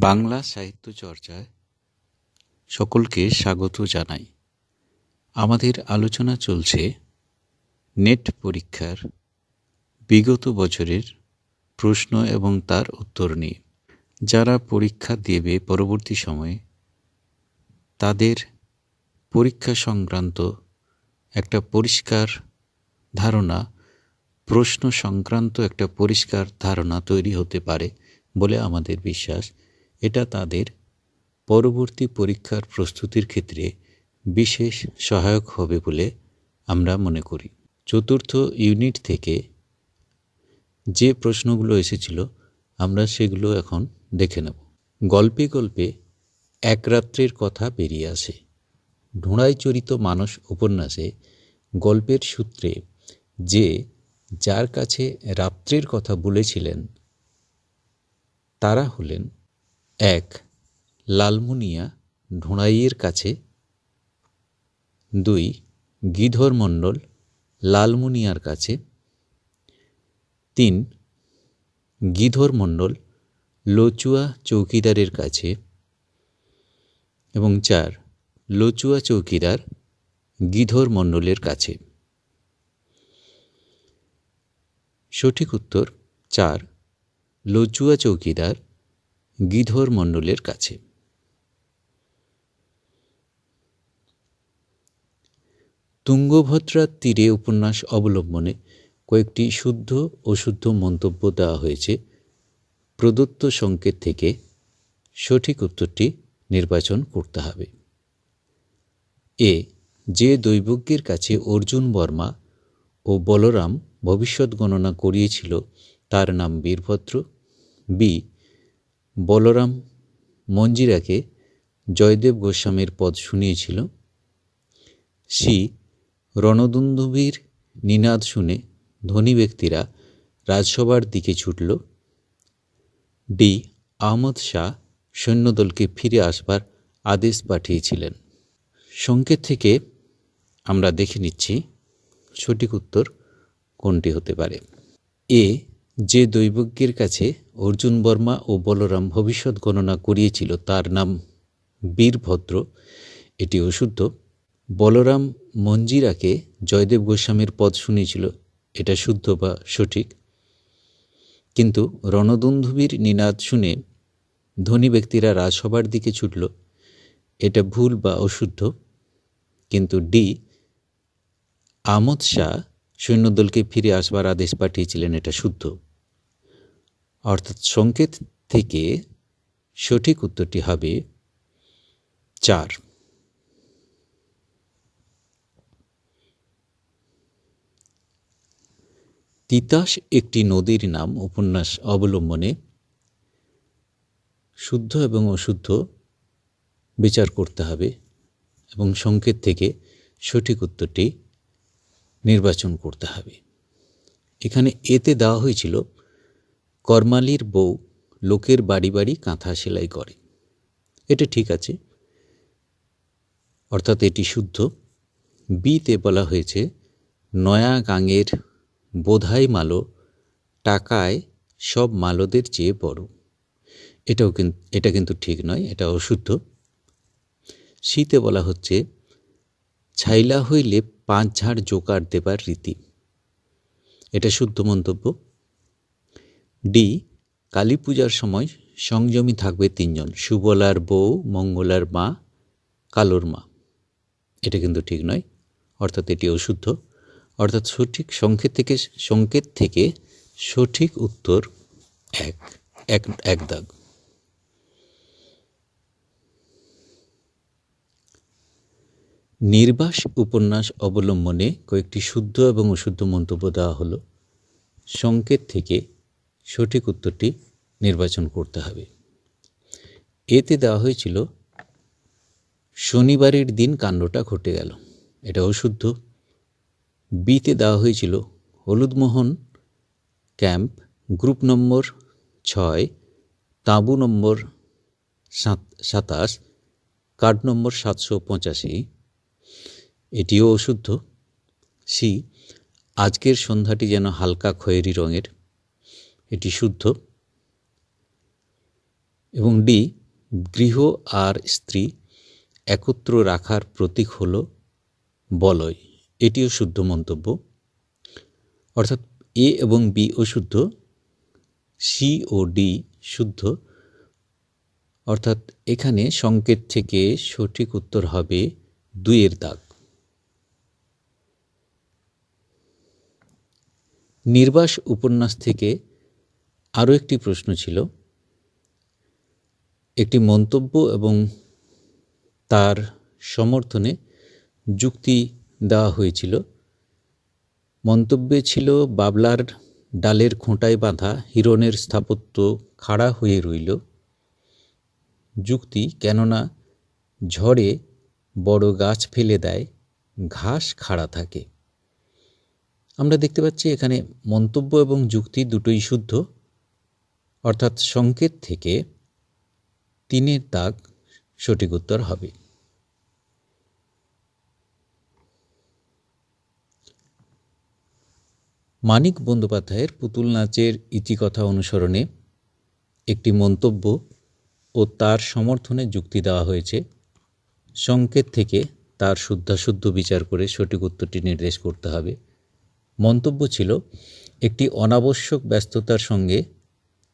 বাংলা সাহিত্য চর্চায় সকলকে স্বাগত জানাই। আমাদের আলোচনা চলছে নেট পরীক্ষার বিগত বছরের প্রশ্ন এবং তার উত্তর নিয়ে। যারা পরীক্ষা দেবে পরবর্তী সময়ে, তাদের পরীক্ষা সংক্রান্ত একটা পরিষ্কার ধারণা, প্রশ্ন সংক্রান্ত একটা পরিষ্কার ধারণা তৈরি হতে পারে বলে আমাদের বিশ্বাস। এটা তাদের পরবর্তী পরীক্ষার প্রস্তুতির ক্ষেত্রে বিশেষ সহায়ক হবে বলে আমরা মনে করি। চতুর্থ ইউনিট থেকে যে প্রশ্নগুলো এসেছিল, আমরা সেগুলো এখন দেখে নেব। গল্পে গল্পে এক রাত্রের কথা বেরিয়ে আসে। ঢোঁড়াই চরিত মানস উপন্যাসে গল্পের সূত্রে যে যার কাছে রাত্রের কথা বলেছিলেন, তারা হলেন এক, লালমুনিয়া ঢোঁড়াইয়ের কাছে। দুই, গিধর মণ্ডল লালমুনিয়ার কাছে। তিন, গিধর মণ্ডল লচুয়া চৌকিদারের কাছে। এবং চার, লচুয়া চৌকিদার গিধর মণ্ডলের কাছে। সঠিক উত্তর চার, লচুয়া চৌকিদার গিধর মণ্ডলের কাছে। তুঙ্গভদ্রার তীরে উপন্যাস অবলম্বনে কয়েকটি শুদ্ধ অশুদ্ধ মন্তব্য দেওয়া হয়েছে। প্রদত্ত সংকেত থেকে সঠিক উত্তরটি নির্বাচন করতে হবে। এ, যে দৈবজ্ঞের কাছে অর্জুন বর্মা ও বলরাম ভবিষ্যৎ গণনা করিয়েছিল, তার নাম বীরভদ্র। বি বলরাম মঞ্জিরাকে জয়দেব গোস্বামীর পদ শুনিয়েছিল। সি রণদুন্দুবীর নিনাদ শুনে ধনী ব্যক্তিরা রাজসভার দিকে ছুটল। ডি আহমদ শাহ সৈন্যদলকে ফিরে আসবার আদেশ পাঠিয়েছিলেন। সংকেত থেকে আমরা দেখে নিচ্ছি সঠিক উত্তর কোনটি হতে পারে। এ যে দৈবজ্ঞের কাছে অর্জুন বর্মা ও বলরাম ভবিষ্যৎ গণনা করিয়েছিল, তার নাম বীরভদ্র। এটি অশুদ্ধ। বলরাম মঞ্জিরাকে জয়দেব গোস্বামীর পদ শুনিয়েছিল, এটা শুদ্ধ বা সঠিক। কিন্তু রণদুন্ধুবীর নিনাদ শুনে ধনী ব্যক্তিরা রাজসভার দিকে ছুটল, এটা ভুল বা অশুদ্ধ। কিন্তু ডি আমদ শাহ সৈন্যদলকে ফিরে আসবার আদেশ পাঠিয়েছিলেন, এটা শুদ্ধ। অর্থাৎ সংকেত থেকে সঠিক উত্তরটি হবে চার। তিতাস একটি নদীর নাম উপন্যাস অবলম্বনে শুদ্ধ এবং অশুদ্ধ বিচার করতে হবে এবং সংকেত থেকে সঠিক উত্তরটি নির্বাচন করতে হবে। এখানে এতে দেওয়া হয়েছিল কর্মালির বউ লোকের বাড়ি বাড়ি কাঁথা সেলাই করে। এটা ঠিক আছে। অর্থাৎ এটি শুদ্ধ। বিতে বলা হয়েছে, নয়া গাঙের বোধাই মালো, টাকায় সব মালোদের চেয়ে বড়। এটাও কিন্তু এটা কিন্তু ঠিক নয় এটা অশুদ্ধ শীতে বলা হচ্ছে, ছাইলা হইলে পাঁচ ঝাড় জোকার দেবার রীতি। এটা শুদ্ধ মন্তব্য। ডি কালী পূজার সময় সংযমী থাকবে তিনজন সুবলার বউ, মঙ্গলার মা, কালোর মা। এটা কিন্তু ঠিক নয়, অর্থাৎ এটি অশুদ্ধ অর্থাৎ সঠিক সংকেত থেকে সংকেত থেকে সঠিক উত্তর এক এক এক দাগ। নির্বাস উপন্যাস অবলম্বনে কয়েকটি শুদ্ধ এবং অশুদ্ধ মন্তব্য দেওয়া হলো। সংকেত থেকে সঠিক উত্তরটি নির্বাচন করতে হবে। এতে দেওয়া হয়েছিল, শনিবারের দিন কাণ্ডটা ঘটে গেল। এটা অশুদ্ধ। বিতে দেওয়া হয়েছিল, হলুদমোহন ক্যাম্প গ্রুপ নম্বর ছয়, তাঁবু নম্বর সাত, সাতাশ, কার্ড নম্বর সাতশো পঁচাশি। এটিও অশুদ্ধ। সি, আজকের সন্ধ্যাটি যেন হালকা খয়েরি রঙের। এটি শুদ্ধ। এবং ডি গৃহ আর স্ত্রী একত্র রাখার প্রতীক হল বলয়। এটিও শুদ্ধ মন্তব্য। অর্থাৎ এ এবং বি অশুদ্ধ সি ও ডি শুদ্ধ। অর্থাৎ এখানে সংকেত থেকে সঠিক উত্তর হবে দুইয়ের দাগ। নির্বাস উপন্যাস থেকে আরও একটি প্রশ্ন ছিল। একটি মন্তব্য এবং তার সমর্থনে যুক্তি দেওয়া হয়েছিল। মন্তব্যে ছিল, বাবলার ডালের খোঁটায় বাঁধা হিরণের স্থাপত্য খাড়া হয়ে রইল। যুক্তি, কেননা ঝড়ে বড় গাছ ফেলে দেয়, ঘাস খাড়া থাকে। আমরা দেখতে পাচ্ছি এখানে মন্তব্য এবং যুক্তি দুটোই শুদ্ধ। অর্থাৎ সংকেত থেকে তিনের দাগ সঠিক উত্তর হবে। মানিক বন্দ্যোপাধ্যায়ের পুতুল নাচের ইতিকথা অনুসরণে একটি মন্তব্য ও তার সমর্থনে যুক্তি দেওয়া হয়েছে। সংকেত থেকে তার শুদ্ধাশুদ্ধ বিচার করে সঠিক উত্তরটি নির্দেশ করতে হবে। মন্তব্য ছিল, একটি অনাবশ্যক ব্যস্ততার সঙ্গে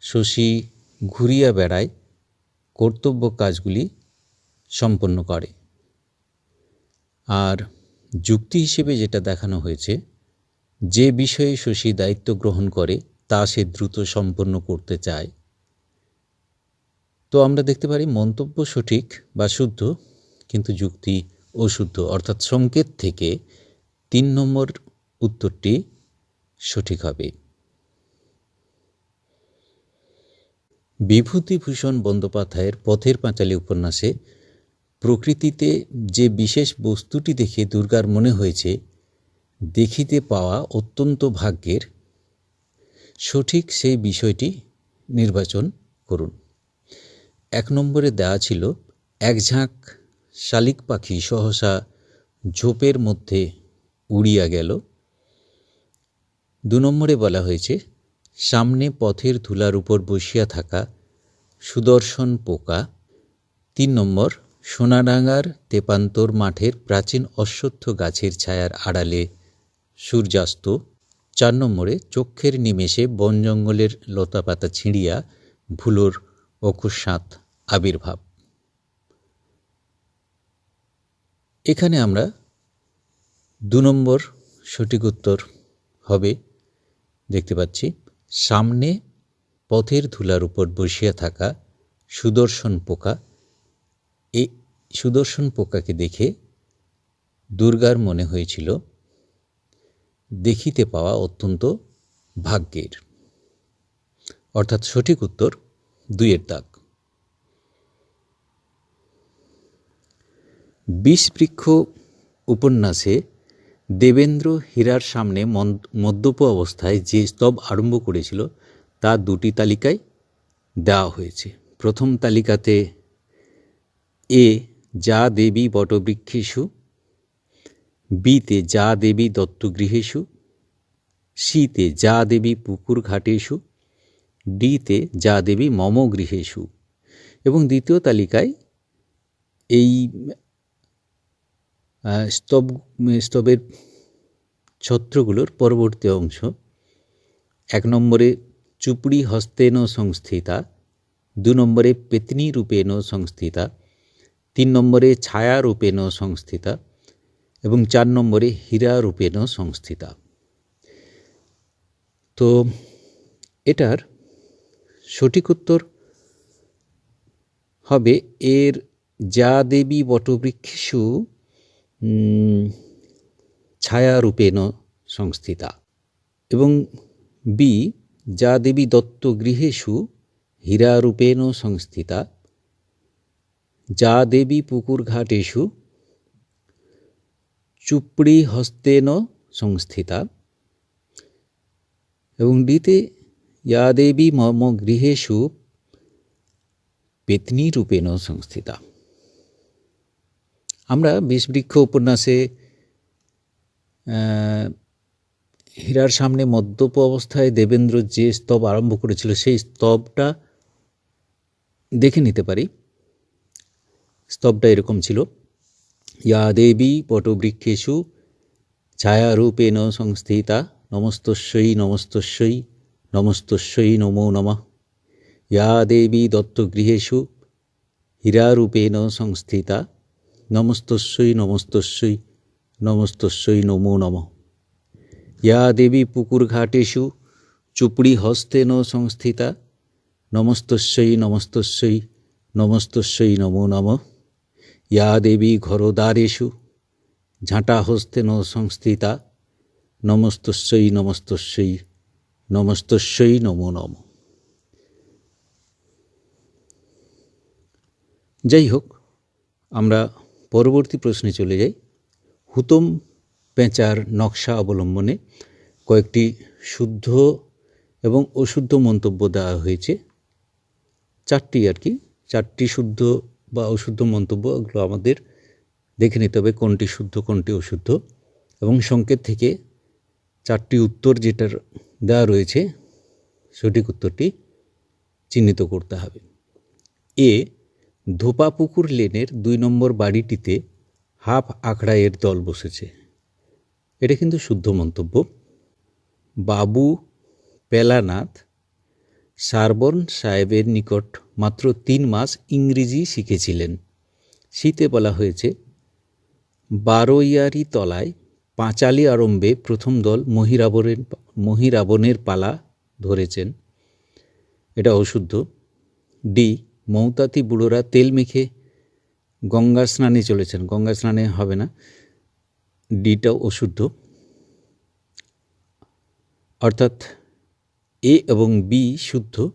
শশী ঘুরিয়া বেড়ায় কর্তব্য কাজগুলি সম্পন্ন করে। আর যুক্তি হিসেবে যেটা দেখানো হয়েছে, যে বিষয়ে শশী দায়িত্ব গ্রহণ করে, তা সে দ্রুত সম্পন্ন করতে চায়। তো আমরা দেখতে পারি মন্তব্য সঠিক বা শুদ্ধ, কিন্তু যুক্তি অশুদ্ধ, অর্থাৎ সংকেত থেকে তিন নম্বর উত্তরটি সঠিক হবে। বিভূতিভূষণ বন্দ্যোপাধ্যায়ের পথের পাঁচালী উপন্যাসে প্রকৃতিতে যে বিশেষ বস্তুটি দেখে দুর্গার মনে হয়েছে, দেখিতে পাওয়া অত্যন্ত ভাগ্যের, সঠিক সেই বিষয়টি নির্বাচন করুন। এক নম্বরে দেওয়া ছিল, এক ঝাঁক শালিক পাখি সহসা ঝোপের মধ্যে উড়িয়া গেল। দু নম্বরে বলা হয়েছে সামনে পথের ধুলার উপর বসিয়া থাকা সুদর্শন পোকা। তিন নম্বর, সোনাডাঙ্গার তেপান্তর মাঠের প্রাচীন অশ্বত্থ গাছের ছায়ার আড়ালে সূর্যাস্ত। চার নম্বরে, চক্ষের নিমেষে বন জঙ্গলের লতাপাতা ছিঁড়িয়া ভুলোর অকস্মাৎ আবির্ভাব। এখানে আমরা দু নম্বর সঠিক উত্তর হবে, দেখতে পাচ্ছি। সামনে পথের ধুলার উপর বসিয়া থাকা সুদর্শন পোকা। এই সুদর্শন পোকাকে দেখে দুর্গার মনে হয়েছিল, দেখিতে পাওয়া অত্যন্ত ভাগ্যের। অর্থাৎ সঠিক উত্তর, দুইয়ের দাগ। বিষবৃক্ষ উপন্যাসে দেবেন্দ্র হীরার সামনে মদ্যপ অবস্থায় যে স্তব আরম্ভ করেছিল, তা দুটি তালিকায় দেওয়া হয়েছে। প্রথম তালিকাতে, এ যা দেবী বটবৃক্ষেষু, বিতে যা দেবী দত্তগৃহেষু, সিতে যা দেবী পুকুর ঘাটেষু ডিতে যা দেবী মম গৃহেষু এবং দ্বিতীয় তালিকায় এই স্তব, স্তবের ছত্রগুলোর পরবর্তী অংশ। এক নম্বরে চুপড়ি হস্তেন সংস্থিতা। দু নম্বরে পেতনি রূপেণ সংস্থিতা। তিন নম্বরে ছায়া রূপেণ সংস্থিতা। এবং চার নম্বরে হীরা রূপেণ সংস্থিতা। তো এটার সঠিক উত্তর হবে এর যা দেবী বটবৃক্ষেষু ছায়ারূপেণ সংস্থিতা। এবং বি যা দেবী দত্ত গৃহেষু, হীরারূপেণ সংস্থিতা। যা দেবী পুকুরঘাটেষু চুপড়ি হস্তেন সংস্থিতা। এবং ডিতে ইয়া দেবী মম গৃহেষু পেতনি রূপেণ সংস্থিতা। আমরা বিষবৃক্ষ উপন্যাসে হীরার সামনে মদ্যপ অবস্থায় দেবেন্দ্র যে স্তব আরম্ভ করেছিল, সেই স্তবটা দেখে নিতে পারি। স্তবটা এরকম ছিল, ইয়া দেবী পটবৃক্ষেষু ছায়ারূপেণ সংস্থিতা নমস্তস্যই নমস্তস্যই নমস্তস্যই নমো নমঃ। ইয়া দেবী দত্তগৃহেষু হীরারূপেণ সংস্থিতা নমস্তস্যই নমস্তস্যই নমস্তস্যই নমো নমঃ। ইয়া দেবী পুকুরঘাটেষু চুপড়িহস্তেন সংস্থিতা নমস্তস্যই নমস্তস্যই নমস্তস্যই নমো নমঃ। ইয়া দেবী ঘরদ্বারেষু ঝাঁটাহস্তেন সংস্থিতা নমস্তস্যই নমস্তস্যই নমস্তস্যই নমো নমঃ। যাই হোক, আমরা পরবর্তী প্রশ্নে চলে যাই। হুতম পেঁচার নকশা অবলম্বনে কয়েকটি শুদ্ধ এবং অশুদ্ধ মন্তব্য দেওয়া হয়েছে। চারটি আর কি, চারটি শুদ্ধ বা অশুদ্ধ মন্তব্য, এগুলো আমাদের দেখে নিতে হবে কোনটি শুদ্ধ, কোনটি অশুদ্ধ। এবং সংকেত থেকে চারটি উত্তর যেটার দেওয়া রয়েছে, সঠিক উত্তরটি চিহ্নিত করতে হবে। এ ধোপাপুকুর লেনের দুই নম্বর বাড়িটিতে হাফ আখড়াইয়ের দল বসেছে। এটা কিন্তু শুদ্ধ মন্তব্য। বাবু পেলানাথ সারবন সাহেবের নিকট মাত্র তিন মাস ইংরেজি শিখেছিলেন। শীতে বলা হয়েছে, বারোইয়ারি তলায় পাঁচালি আরম্ভে প্রথম দল মহিরাবণের মহিরাবণের পালা ধরেছেন। এটা অশুদ্ধ। ডি মৌতাতি বুড়োরা তেল মেখে গঙ্গা স্নানে চলেছেন। গঙ্গা স্নানে হবে না। ডিটা অশুদ্ধ। অর্থাৎ এ এবং বি শুদ্ধ,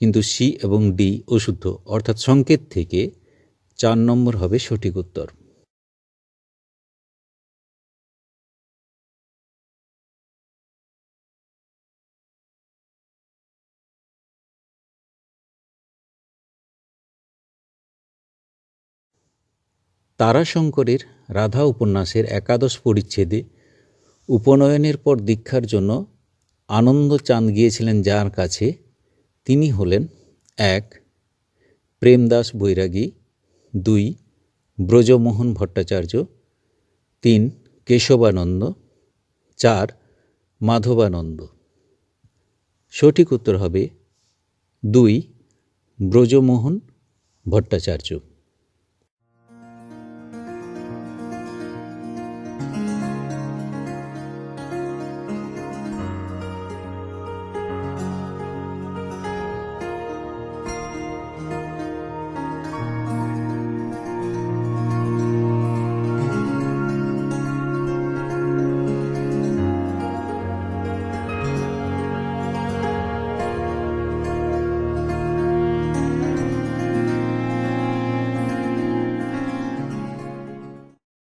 কিন্তু সি এবং ডি অশুদ্ধ। অর্থাৎ সংকেত থেকে চার নম্বর হবে সঠিক উত্তর। তারাশঙ্করের রাধা উপন্যাসের একাদশ পরিচ্ছেদে উপনয়নের পর দীক্ষার জন্য আনন্দ চাঁদ গিয়েছিলেন যার কাছে তিনি হলেন এক, প্রেমদাস বৈরাগী, দুই, ব্রজমোহন ভট্টাচার্য, তিন, কেশবানন্দ, চার, মাধবানন্দ। সঠিক উত্তর হবে দুই, ব্রজমোহন ভট্টাচার্য।